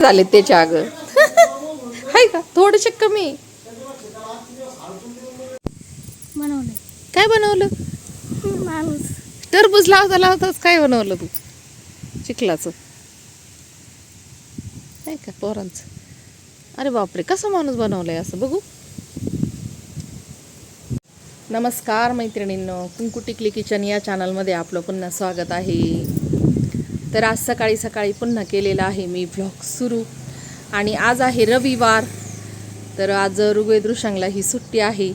झाले त्याच्या अग हाय का? थोडेसे कमी. बनवलं काय बनवलं? माणूस. टरबूज लावता लावताच काय बनवलं तू? चिखलाचं. काय का पोरांचं? अरे बापरे कसं माणूस बनवलंय असं? बघू. नमस्कार मैत्रिणींनो कुंकू टिकली किचन या चॅनलमध्ये आपलं पुन्हा स्वागत आहे. तर आज सकाळी सकाळी पुन्हा केलेला आहे मी व्लॉग सुरू. आणि आज आहे रविवार तर आज ऋग्वेदृशांगला ही सुट्टी आहे.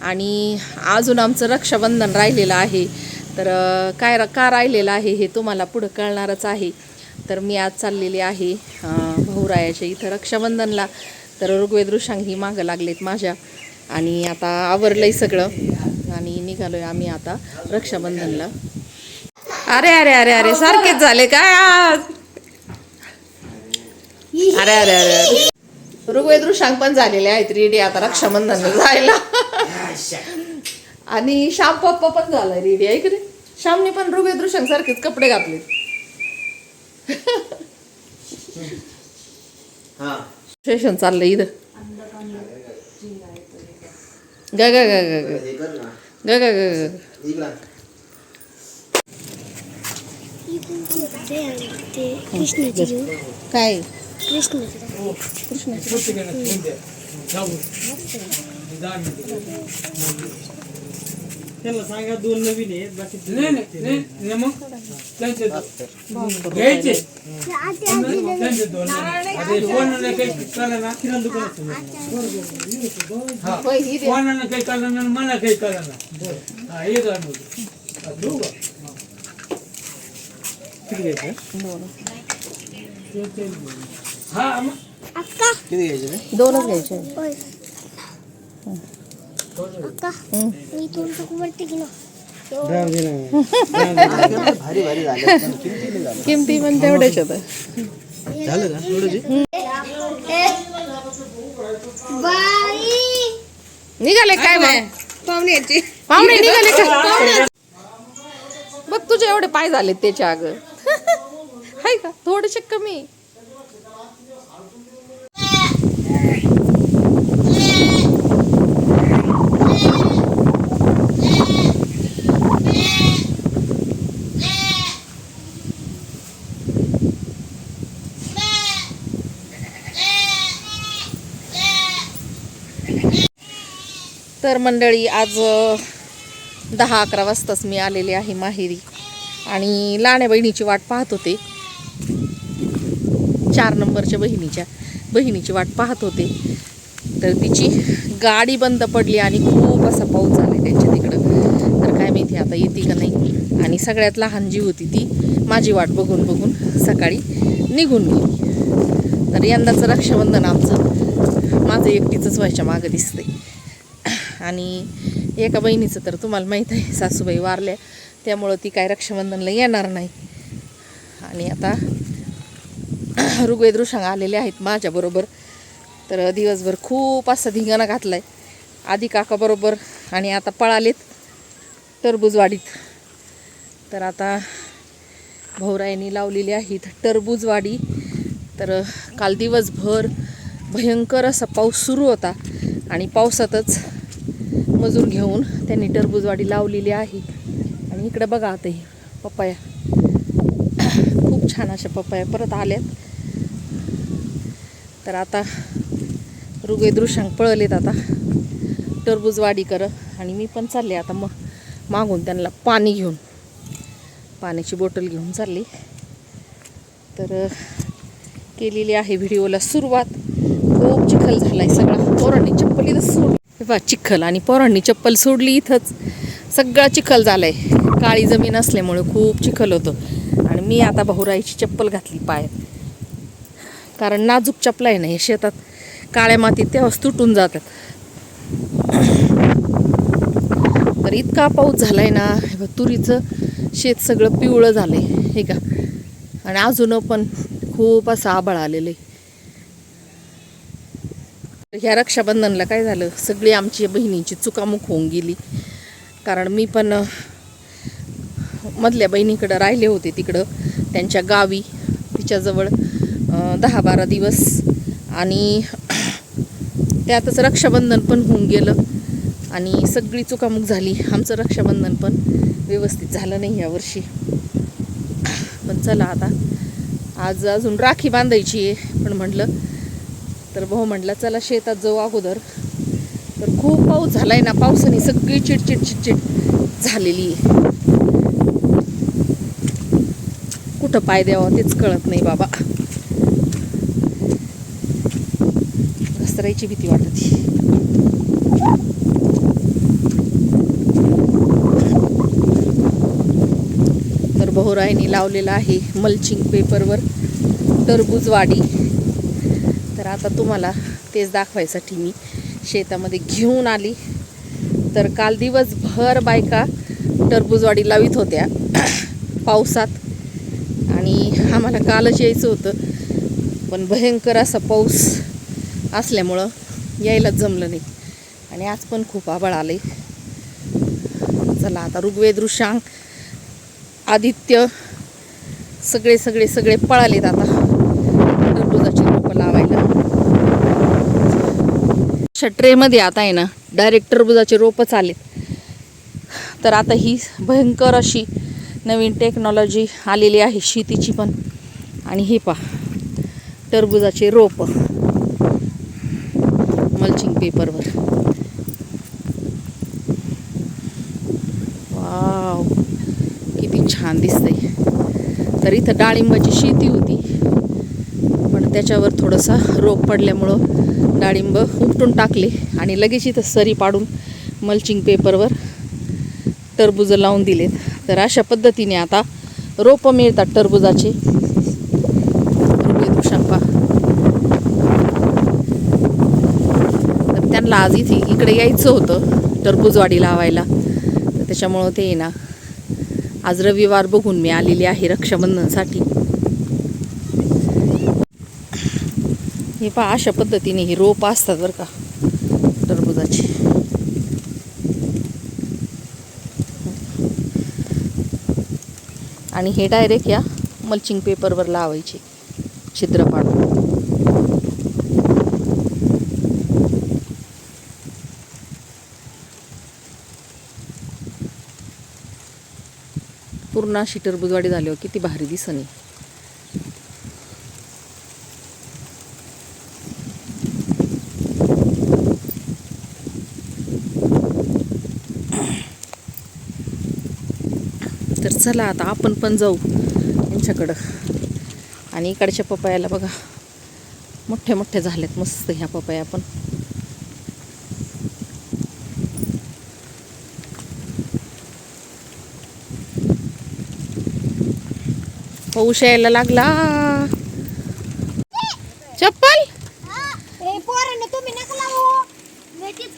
आणि अजून आमचं रक्षाबंधन राहिलेलं आहे. तर काय रा का राहिलेलं आहे हे तुम्हाला पुढं कळणारच आहे. तर मी आज चाललेली आहे भाऊरायाच्या इथं रक्षाबंधनला. तर ऋग्वेदृशांग ही मागं लागलेत माझ्या. आणि आता आवरलंय सगळं. आणि निघालोय आम्ही आता रक्षाबंधनला. अरे अरे अरे अरे सारखेच झाले काय आज? अरे अरे अरे अरे. ऋग्वेद पण झालेले आहेत रेडी आता रक्षाबंधनला जायला. आणि श्याम पप्पा पण झालाय रेडी आहे की रे श्यामने पण ऋग्वेद ऋषांग सारखेच कपडे घातले. हा. स्टेशन चाललंय इथं. ग ग ग ग ग. ग ग ग ग इकडं ते कृष्णाची घेऊ काय? कृष्णाची त्यांना सांगा दोन नवीन आहेत बाकी नाही मग? त्यांचे दो- घ्यायचे? त्यांचे दोन. कोणाला काही कळलं ना? किराणा दुकानात हा. ही. कोणाला काही कळलं ना? मला काही कळलं ना? हा. हा? हा. किती घ्यायचे? हा किती घ्यायचे रे? दोनच घ्यायचे. भारी भारी झाले. किमती पण तेवढ्याच होतं झालं का? निघाले काय मग? पाहुण्याची पाहुणे निघाले का? बघ तुझे एवढे पाय झाले त्याच्या अग. आहे का? थोडेसे कमी. तर मंडळी आज दहा अकरा वाजताच मी आलेले आहे माहेरी. आणि लाण्या बहिणीची वाट पाहत होते. चार नंबरच्या बहिणीच्या बहिणीची वाट पाहत होते. तर तिची गाडी बंद पडली आणि खूप असा पाऊस झाला त्यांच्या तिकडं. तर काय माहिती आता येते का नाही. आणि सगळ्यात लहान जी होती ती माझी वाट बघून बघून सकाळी निघून गेली. तर यंदाचं रक्षाबंधन आमचं माझं एकटीचंच व्हायच्या मागं दिसते आणि एका बहिणीचं तर तुम्हाला माहीत आहे सासूबाई वारल्या. त्यामुळं ती काय रक्षाबंधनला येणार नाही. आणि आता ऋग्वेद ऋषांग आलेले आहेत माझ्याबरोबर. तर दिवसभर खूप असा धिंगाणा घातला आहे आधी काकाबरोबर आणि आता पळालेत टरबूजवाडीत. तर आता भाऊरायांनी लावलेली आहेत टरबूजवाडी. तर काल दिवसभर भयंकर असा पाऊस सुरू होता आणि पावसातच मजूर घेऊन त्यांनी टरबूजवाडी लावलेली आहे. आणि इकडं बघा आता ही पपाया. खूप छान अशा पपाया परत आल्यात. तर आता रुगे ऋषांक पळलेत आता. टरबूजवाडी कर. आणि मी पण चालले आता मग मागून त्यांना पाणी घेऊन. पाण्याची बॉटल घेऊन चालली. तर केलेली आहे व्हिडिओला सुरुवात. खूप चिखल झालाय सगळा. पोरांनी चप्पल इथं सोडली. बा चिखल आणि पोरांनी चप्पल सोडली इथंच. सगळा चिखल झाला आहे काळी जमीन असल्यामुळे खूप चिखल होतं. आणि मी आता भाऊराईची चप्पल घातली पायात. कारण नाजूक चपला आहे ना हे शेतात काळ्या मातीत तेव्हाच तुटून जातात. तर इतका पाऊस झालाय ना तुरीचं शेत सगळं पिवळं झालंय हे का? आणि अजून पण खूप असं आबाळ आलेलं आहे ह्या रक्षाबंधनला काय झालं? सगळी आमची बहिणींची चुकामुक होऊन गेली. कारण मी पण मधल्या बहिणीकडं राहिले होते तिकडं त्यांच्या गावी तिच्याजवळ. दहा बारा दिवस. आणि त्यातच रक्षाबंधन पण होऊन गेलं. आणि सगळी चुकामुक झाली. आमचं रक्षाबंधन पण व्यवस्थित झालं नाही यावर्षी पण चला आता. आज अजून राखी बांधायची आहे पण म्हटलं तर भाऊ म्हटलं चला शेतात जाऊ अगोदर. तर खूप पाऊस झाला आहे ना पावसाने सगळी चिडचिड चिडचिड झालेली आहे. कुठं पाय द्यावा तेच कळत नाही बाबा. घसरायची भीती वाटत तर बहुरायने लावलेला आहे मल्चिंग पेपरवर टरबूजवाडी. तर आता तुम्हाला तेच दाखवायसाठी मी शेतामध्ये घेऊन आली. तर काल दिवसभर बायका टरबूजवाडी लावित होत्या पावसात. आणि आम्हाला कालच यायचं होतं. पण भयंकर असा पाऊस असल्यामुळं यायलाच जमलं नाही. आणि आज पण खूप आबाळ आले चला आता ऋग्वेद ऋषांक आदित्य सगळे सगळे सगळे पळालेत आता. टरबुजाची रोपं लावायला. अशा ट्रेमध्ये आता आहे ना डायरेक्ट टरबुजाचे रोपच आलेत तर आता ही भयंकर अशी नवीन टेक्नॉलॉजी आलेली आहे शेतीची पण. आणि हे पा टरबुजाचे रोपं. मल्चिंग पेपरवर वाव किती छान दिसतंय. तर इथं डाळिंबाची शेती होती. पण त्याच्यावर थोडासा रोग पडल्यामुळं डाळिंब उपटून टाकले आणि लगेच इथं सरी पाडून मल्चिंग पेपरवर टरबुजं लावून दिलेत. तर अशा पद्धतीने आता रोपं मिळतात टरबुजाचे टरबूज शंपा तर आज इथे इकडे यायचं होतं टरबूजवाडी लावायला. तर त्याच्यामुळं ते आहे ना आज रविवार बघून मी आलेली आहे रक्षाबंधनसाठी. हे पहा अशा पद्धतीने ही रोप असतात बरं का टरबुजाची. आणि हे डायरेक्ट या मल्चिंग पेपरवर लावायचे छिद्र पाडून पूर्ण अशी टरबुजवाडी झाल्यावर हो, किती भारी दिसणे. तर चला आता आपण पण जाऊ यांच्याकडं. आणि इकडच्या पपयाला बघा मोठ्या मोठ्या झाल्यात मस्त ह्या पपया पण. पाऊस यायला लागला. चप्पल?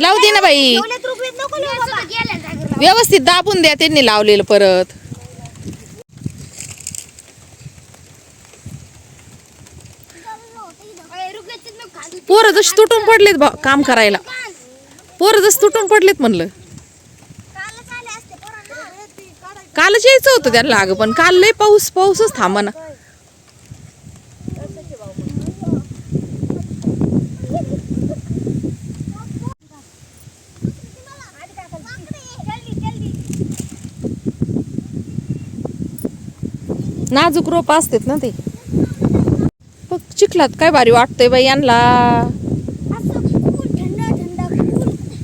लावू. दे ना बाई. व्यवस्थित दाबून द्या त्यांनी लावलेलं परत. पोरं जशी तुटून पडलेत बा काम करायला. पोरं जशी तुटून पडलेत म्हणलं कालच आले असते पोरांनो. कालच यायचं होतं त्यांना अगं पण काल लय पाऊस पाऊसच थांबा ना. नाजूक रोप असतात ना ते. बघ चिखलात काय भारी वाटतंय बाई यांना.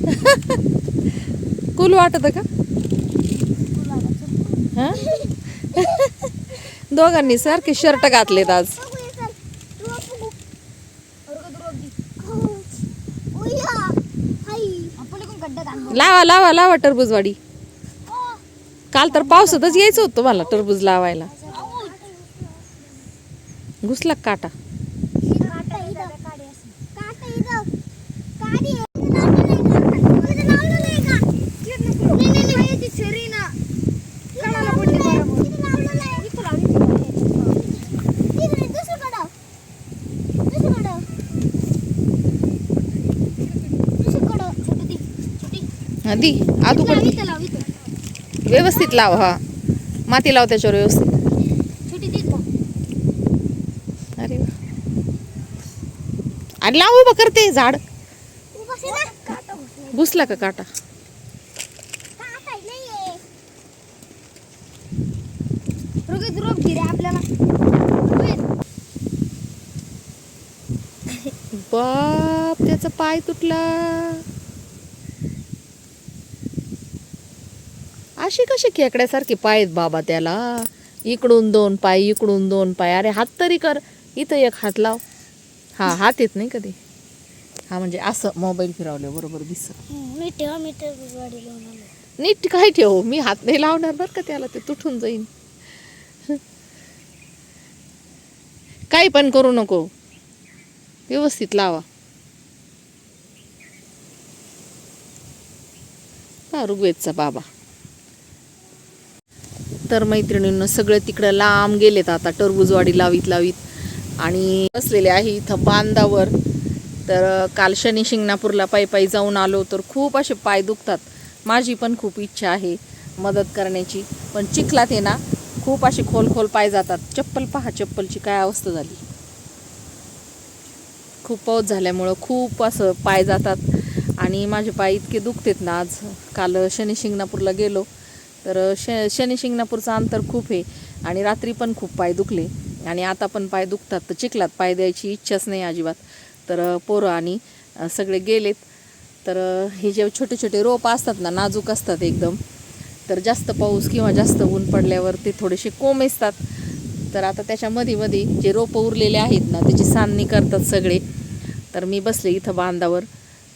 कूल वाटत का? हां? दोघांनी सारखे शर्ट घातलेत आज. लावा लावा लावा टरबूजवाडी. काल तर पावसातच यायचं होतं मला टरबूज लावायला. घुसला काटा इथं. काटा इथं. काडी आहे. तुझं लावलं नाही का? तुझं लावलं नाही का? नाही, नाही, नाही. ती छरी ना. कणाला पडली बरोबर. इथं लावलं नाही. इथं लाव, इथं लाव. इथं नाही, दुसरीकडं. दुसरीकडं. दुसरीकडं. छोटी ती. इथं लाव, इथं. व्यवस्थित लाव हा. माती लाव त्याच्यावर व्यवस्थित. अरे. आणि लाव उभं करते झाड. घुसला. का काटा? बाप त्याचा पाय तुटला. अशी कशी खेकड्यासारखे पाय आहेत बाबा त्याला? इकडून दोन पाय इकडून दोन पाय. अरे हात तरी कर. इथं एक हात लाव. हा हात येत नाही कधी. हा म्हणजे असं मोबाईल फिरवल्या बरोबर दिसत. मी तेव्हा मी तर गाडी लावून आलो. नीट काय ठेव? मी हात नाही लावणार बरं का त्याला. ते तुटून जाईन. काही पण करू नको. व्यवस्थित लावा. हा ऋग्वेदचा बाबा. तर मैत्रिणींना सगळे तिकडं लांब गेलेत आता टरबूजवाडी लावीत लावीत. आणि बसलेले आहे इथं बांधावर. तर काल शनी शिंगणापूरला पायी पायी जाऊन आलो तर खूप असे पाय दुखतात. माझी पण खूप इच्छा आहे मदत करण्याची. पण चिखलात आहे ना खूप असे खोल खोल पाय जातात. चप्पल पहा चप्पलची काय अवस्था झाली. खूप पाऊस झाल्यामुळं खूप असं पाय जातात. आणि माझे पाय इतके दुखतेत ना आज. काल शनी शिंगणापूरला गेलो. तर श शनी शिंगणापूरचं अंतर खूप आहे आणि रात्री पण खूप पाय दुखले आणि आता पण पाय दुखतात. तर चिखलात पाय द्यायची इच्छाच नाही अजिबात. तर पोरं आणि सगळे गेलेत. तर हे जे छोटे छोटे रोप असतात ना नाजूक असतात एकदम तर जास्त पाऊस किंवा जास्त ऊन पडल्यावर ते थोडेसे कोमेसतात तर आता त्याच्यामध्ये मध्ये जे रोपं उरलेले आहेत ना त्याची साननी करतात सगळे. तर मी बसले इथं बांधावर.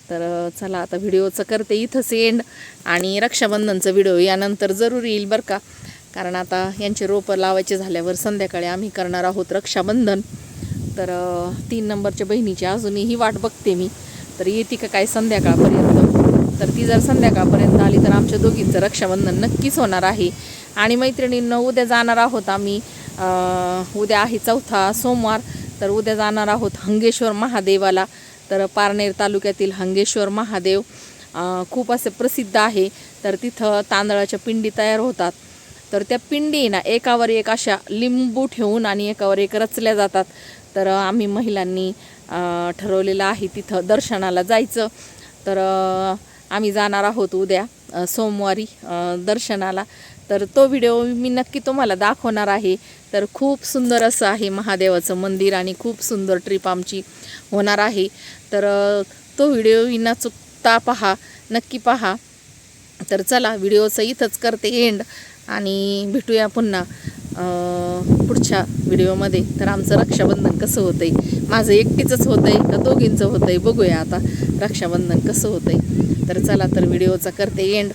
तर चला आता व्हिडिओचं करते इथंच एंड आणि रक्षाबंधनचं व्हिडिओ यानंतर जरूर येईल बरं का. कारण आता यांचे रोपं लावायचे झाल्यावर संध्याकाळी आम्ही करणार आहोत रक्षाबंधन. तर तीन नंबरच्या बहिणीची अजूनही ही वाट बघते मी. तर येते का काय संध्याकाळपर्यंत? तर ती जर संध्याकाळपर्यंत आली तर आमच्या दोघींचं रक्षाबंधन नक्कीच होणार आहे. आणि मैत्रिणींना उद्या जाणार आहोत आम्ही उद्या आहे चौथा सोमवार. तर उद्या जाणार आहोत हंगेश्वर महादेवाला. तर पारनेर तालुक्यातील हंगेश्वर महादेव खूप असे प्रसिद्ध आहे. तर तिथं तांदळाच्या पिंडी तयार होतात. तर त्या पिंडी ना एकावर एक अशा लिंबू ठेवून आणि एकावर एक रचल्या जातात. तर आम्ही महिलांनी ठरवलेलं आहे तिथं दर्शनाला जायचं. तर आम्ही जाणार आहोत उद्या सोमवारी दर्शनाला. तर तो व्हिडिओ मी नक्की तुम्हाला दाखवणार आहे. तर खूप सुंदर असं आहे महादेवाचं मंदिर आणि खूप सुंदर ट्रिप आमची होणार आहे. तर तो व्हिडिओ विना चुकता पहा नक्की पहा. तर चला व्हिडिओचं इथंच करते एंड आणि भेटूया पुन्हा पुढच्या व्हिडिओमध्ये. तर आमचं रक्षाबंधन कसं होतंय? माझं एकटीचंच होतंय का दोघींचं होतंय? बघूया आता रक्षाबंधन कसं होतंय. तर चला तर व्हिडिओचा करते एंड